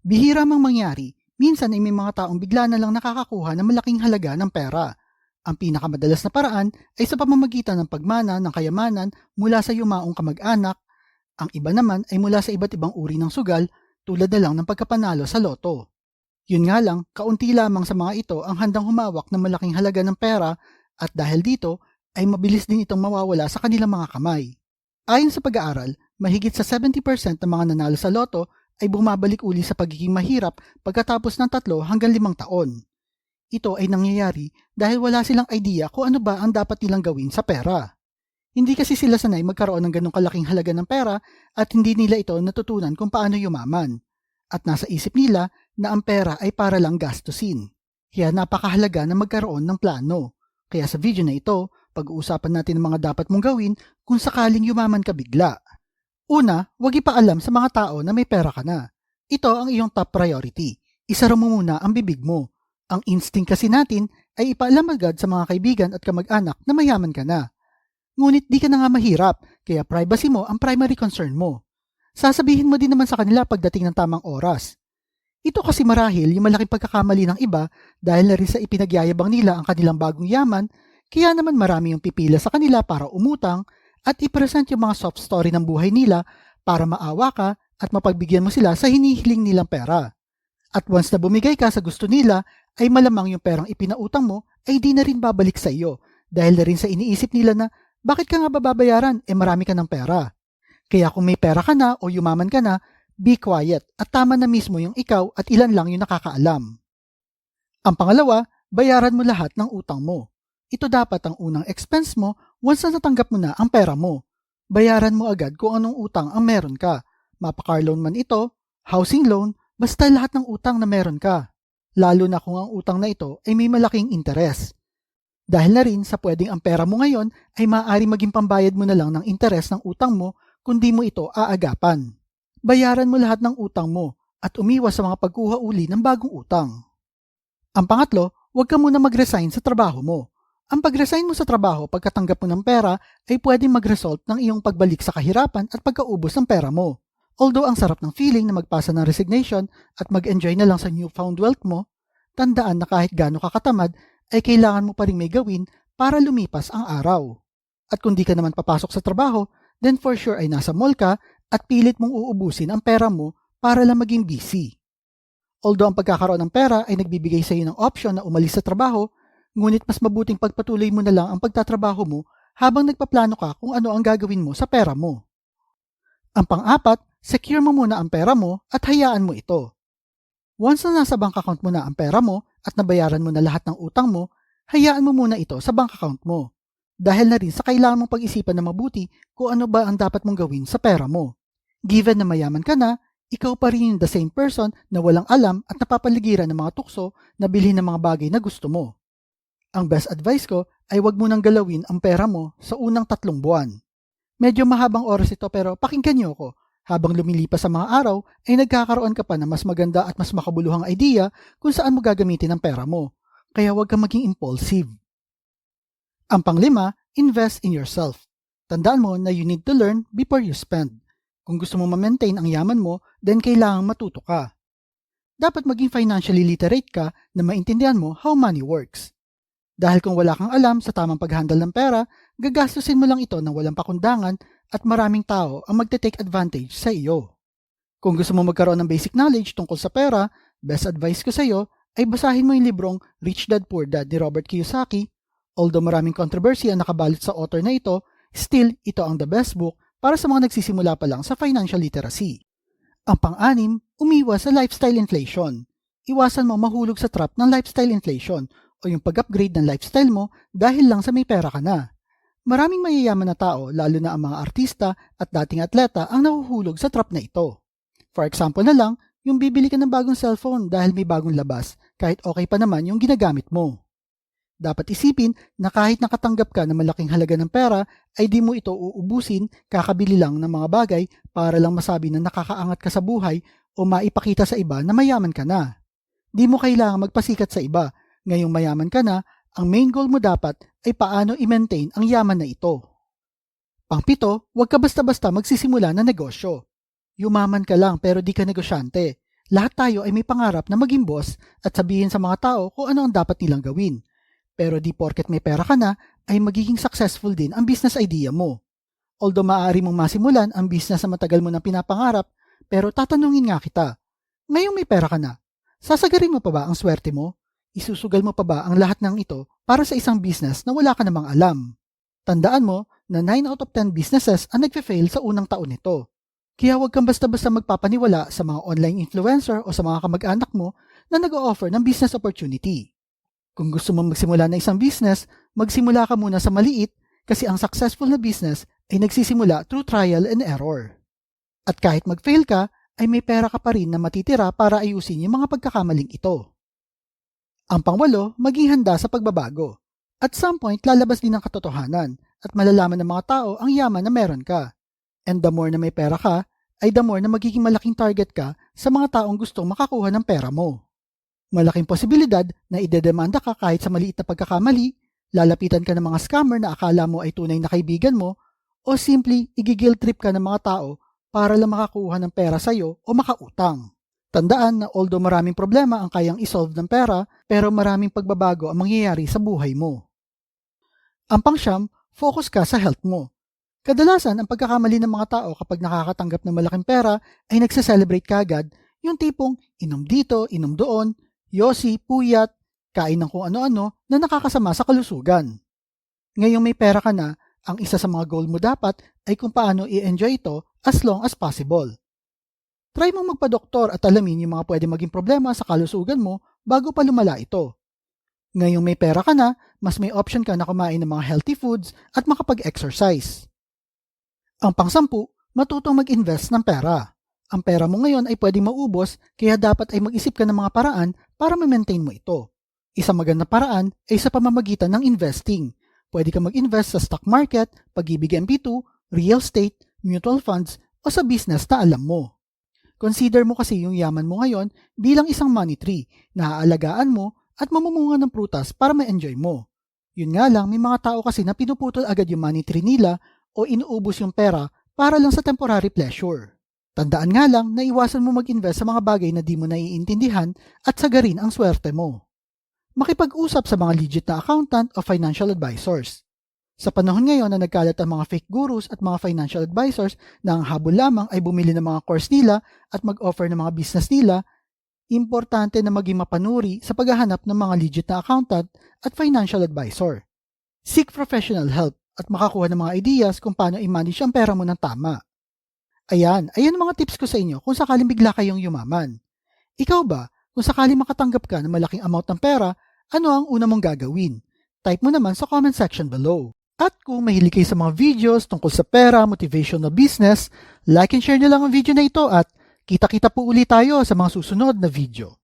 Bihira mang mangyari, minsan ay may mga taong bigla na lang nakakakuha ng malaking halaga ng pera. Ang pinakamadalas na paraan ay sa pamamagitan ng pagmana ng kayamanan mula sa yumaong kamag-anak. Ang iba naman ay mula sa iba't ibang uri ng sugal tulad na lang ng pagkapanalo sa loto. Yun nga lang, kaunti lamang sa mga ito ang handang humawak ng malaking halaga ng pera at dahil dito ay mabilis din itong mawawala sa kanilang mga kamay. Ayon sa pag-aaral, mahigit sa 70% ng mga nanalo sa loto ay bumabalik uli sa pagiging mahirap pagkatapos ng tatlo hanggang limang taon. Ito ay nangyayari dahil wala silang idea kung ano ba ang dapat nilang gawin sa pera. Hindi kasi sila sanay magkaroon ng ganong kalaking halaga ng pera at hindi nila ito natutunan kung paano yumaman. At nasa isip nila na ang pera ay para lang gastusin. Kaya napakahalaga na magkaroon ng plano. Kaya sa video na ito, pag-uusapan natin ang mga dapat mong gawin kung sakaling yumaman ka bigla. Una, huwag ipaalam sa mga tao na may pera ka na. Ito ang iyong top priority. Isara mo muna ang bibig mo. Ang instinct kasi natin ay ipaalam agad sa mga kaibigan at kamag-anak na mayaman ka na. Ngunit di ka na nga mahirap, kaya privacy mo ang primary concern mo. Sasabihin mo din naman sa kanila pagdating ng tamang oras. Ito kasi marahil yung malaking pagkakamali ng iba dahil na rin sa ipinagyayabang nila ang kanilang bagong yaman, kaya naman marami yung pipila sa kanila para umutang at ipresent yung mga soft story ng buhay nila para maawa ka at mapagbigyan mo sila sa hinihiling nilang pera. At once na bumigay ka sa gusto nila, ay malamang yung perang ipinautang mo ay di na rin babalik sa iyo dahil na rin sa iniisip nila na bakit ka nga bababayaran eh marami ka ng pera. Kaya kung may pera ka na o yumaman ka na, be quiet at tama na mismo yung ikaw at ilan lang yung nakakaalam. Ang pangalawa, bayaran mo lahat ng utang mo. Ito dapat ang unang expense mo once na natanggap mo na ang pera mo. Bayaran mo agad kung anong utang ang meron ka. Mapa-car loan man ito, housing loan, basta lahat ng utang na meron ka lalo na kung ang utang na ito ay may malaking interes. Dahil na rin sa pwedeng ang pera mo ngayon ay maaari maging pambayad mo na lang ng interes ng utang mo kundi mo ito aagapan. Bayaran mo lahat ng utang mo at umiwas sa mga pagkuha uli ng bagong utang. Ang pangatlo, huwag ka muna mag-resign sa trabaho mo. Ang pag-resign mo sa trabaho pagkatanggap mo ng pera ay pwedeng mag-result ng iyong pagbalik sa kahirapan at pagkaubos ng pera mo. Although ang sarap ng feeling na magpasa ng resignation at mag-enjoy na lang sa newfound wealth mo, tandaan na kahit gaano kakatamad ay kailangan mo pa rin may gawin para lumipas ang araw. At kung di ka naman papasok sa trabaho, then for sure ay nasa mall ka at pilit mong uubusin ang pera mo para lang maging busy. Although ang pagkakaroon ng pera ay nagbibigay sa iyo ng option na umalis sa trabaho, ngunit mas mabuting pagpatuloy mo na lang ang pagtatrabaho mo habang nagpaplano ka kung ano ang gagawin mo sa pera mo. Ang pang-apat, secure mo muna ang pera mo at hayaan mo ito. Once na nasa bank account mo na ang pera mo at nabayaran mo na lahat ng utang mo, hayaan mo muna ito sa bank account mo. Dahil na rin sa kailangan mong pag-isipan na mabuti kung ano ba ang dapat mong gawin sa pera mo. Given na mayaman ka na, ikaw pa rin yung the same person na walang alam at napapaligiran ng mga tukso na bilhin ng mga bagay na gusto mo. Ang best advice ko ay wag mo nang galawin ang pera mo sa unang tatlong buwan. Medyo mahabang oras ito pero pakinggan niyo ako habang lumilipas sa mga araw, ay nagkakaroon ka pa ng mas maganda at mas makabuluhang idea kung saan mo gagamitin ang pera mo. Kaya huwag kang maging impulsive. Ang panglima, invest in yourself. Tandaan mo na you need to learn before you spend. Kung gusto mo ma-maintain ang yaman mo, then kailangang matuto ka. Dapat maging financially literate ka na maintindihan mo how money works. Dahil kung wala kang alam sa tamang paghandle ng pera, gagastusin mo lang ito ng walang pakundangan at maraming tao ang magte-take advantage sa iyo. Kung gusto mo magkaroon ng basic knowledge tungkol sa pera, best advice ko sa iyo ay basahin mo yung librong Rich Dad Poor Dad ni Robert Kiyosaki. Although maraming controversy ang nakabalot sa author na ito, still ito ang the best book para sa mga nagsisimula pa lang sa financial literacy. Ang pang-anim, umiwas sa lifestyle inflation. Iwasan mo mahulog sa trap ng lifestyle inflation o yung pag-upgrade ng lifestyle mo dahil lang sa may pera ka na. Maraming mayayaman na tao, lalo na ang mga artista at dating atleta ang nahuhulog sa trap na ito. For example na lang, yung bibili ka ng bagong cellphone dahil may bagong labas, kahit okay pa naman yung ginagamit mo. Dapat isipin na kahit nakatanggap ka ng malaking halaga ng pera, ay di mo ito uubusin, kakabili lang ng mga bagay para lang masabi na nakakaangat ka sa buhay o maipakita sa iba na mayaman ka na. Di mo kailangan magpasikat sa iba. Ngayong mayaman ka na, ang main goal mo dapat ay paano i-maintain ang yaman na ito. Pangpito, huwag ka basta-basta magsisimula ng negosyo. Yumaman ka lang pero di ka negosyante. Lahat tayo ay may pangarap na maging boss at sabihin sa mga tao kung ano ang dapat nilang gawin. Pero di porket may pera ka na, ay magiging successful din ang business idea mo. Although maaari mong masimulan ang business na matagal mo nang pinapangarap, pero tatanungin nga kita, ngayong may pera ka na, sasagarin mo pa ba ang swerte mo? Isusugal mo pa ba ang lahat ng ito para sa isang business na wala ka namang alam? Tandaan mo na 9 out of 10 businesses ang nagfe-fail sa unang taon nito. Kaya huwag kang basta-basta magpapaniwala sa mga online influencer o sa mga kamag-anak mo na nag-o-offer ng business opportunity. Kung gusto mo magsimula ng isang business, magsimula ka muna sa maliit kasi ang successful na business ay nagsisimula through trial and error. At kahit mag-fail ka, ay may pera ka pa rin na matitira para ayusin yung mga pagkakamaling ito. Ang pangwalo, maging handa sa pagbabago. At some point, lalabas din ang katotohanan at malalaman ng mga tao ang yaman na meron ka. And the more na may pera ka, ay the more na magiging malaking target ka sa mga taong gustong makakuha ng pera mo. Malaking posibilidad na idedemanda ka kahit sa maliit na pagkakamali, lalapitan ka ng mga scammer na akala mo ay tunay na kaibigan mo, o simply igigil trip ka ng mga tao para lang makakuha ng pera sa'yo o makautang. Tandaan na although maraming problema ang kayang isolve ng pera, pero maraming pagbabago ang mangyayari sa buhay mo. Ang pangsyam, focus ka sa health mo. Kadalasan, ang pagkakamali ng mga tao kapag nakakatanggap ng malaking pera ay nagse-celebrate kagad yung tipong inom dito, inom doon, yosi, puyat, kain ng kung ano-ano na nakakasama sa kalusugan. Ngayong may pera ka na, ang isa sa mga goal mo dapat ay kung paano i-enjoy ito as long as possible. Try mong magpa-doktor at alamin yung mga pwede maging problema sa kalusugan mo bago pa lumala ito. Ngayong may pera ka na, mas may option ka na kumain ng mga healthy foods at makapag-exercise. Ang pangsampu, matutong mag-invest ng pera. Ang pera mo ngayon ay pwedeng maubos kaya dapat ay mag-isip ka ng mga paraan para ma-maintain mo ito. Isang magandang paraan ay sa pamamagitan ng investing. Pwede ka mag-invest sa stock market, pag-ibig MP2, real estate, mutual funds, o sa business na alam mo. Consider mo kasi yung yaman mo ngayon bilang isang money tree na aalagaan mo at mamumunga ng prutas para ma-enjoy mo. Yun nga lang, may mga tao kasi na pinuputol agad yung money tree nila o inuubos yung pera para lang sa temporary pleasure. Tandaan nga lang na iwasan mo mag-invest sa mga bagay na di mo naiintindihan at sagarin ang swerte mo. Makipag-usap sa mga legit na accountant o financial advisors. Sa panahon ngayon na nagkalat ang mga fake gurus at mga financial advisors na ang habol lamang ay bumili ng mga course nila at mag-offer ng mga business nila, importante na maging mapanuri sa paghahanap ng mga legit na accountant at financial advisor. Seek professional help at makakuha ng mga ideas kung paano i-manage ang pera mo ng tama. Ayan, ayan ang mga tips ko sa inyo kung sakaling bigla kayong yumaman. Ikaw ba, kung sakaling makatanggap ka ng malaking amount ng pera, ano ang una mong gagawin? Type mo naman sa comment section below. At kung mahilig kayo sa mga videos tungkol sa pera, motivation na business, like and share nyo lang ang video na ito at kita-kita po ulit tayo sa mga susunod na video.